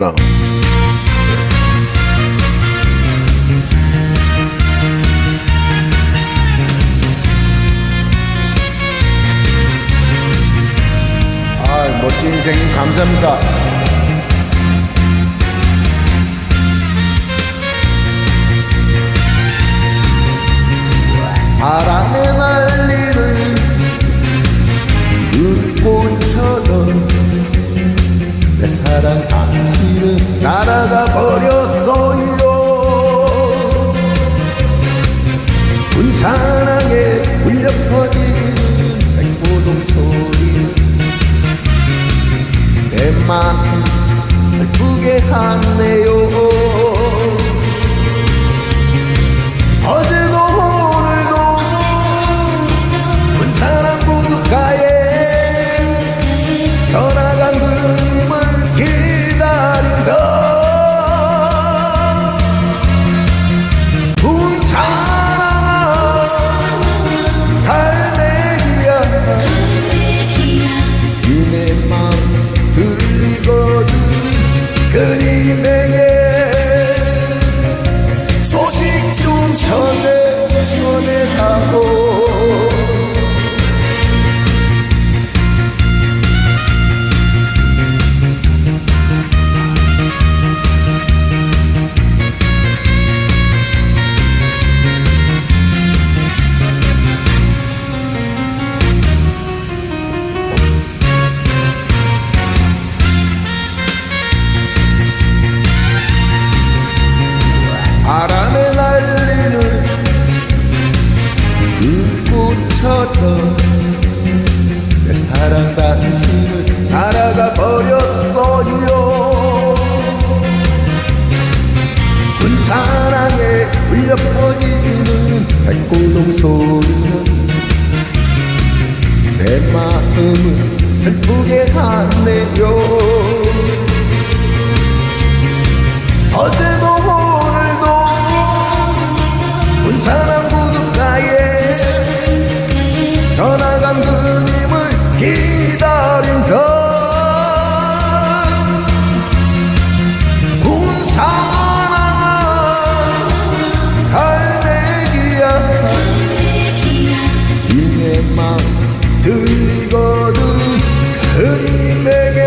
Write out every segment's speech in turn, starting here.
그럼. 아, 멋진 인생님 감사합니다. 당신은 날아가 버렸어요. 군사랑에 울려 퍼지는 백보동 소리. 내 마음 슬프게 하네요 그님에게 소식 좀 전해 전해가고 날아가 버렸어요. 군사랑에 울려 퍼지는 백골동 소리는 내 마음을 슬프게 하네요. 어제도 오늘도 군사랑 구두가에 떠나간 그님을 기 마음 들리거든 그님에게.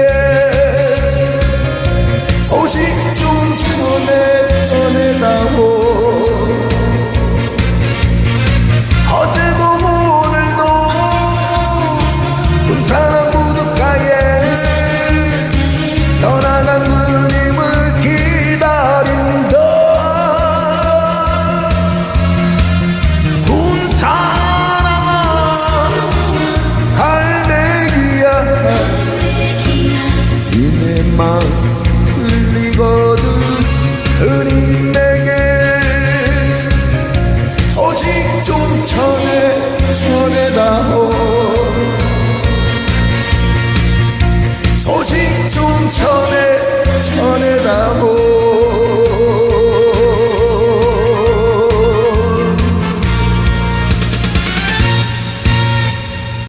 소식 좀 전해 전해다오 흘리거든. 흔히 내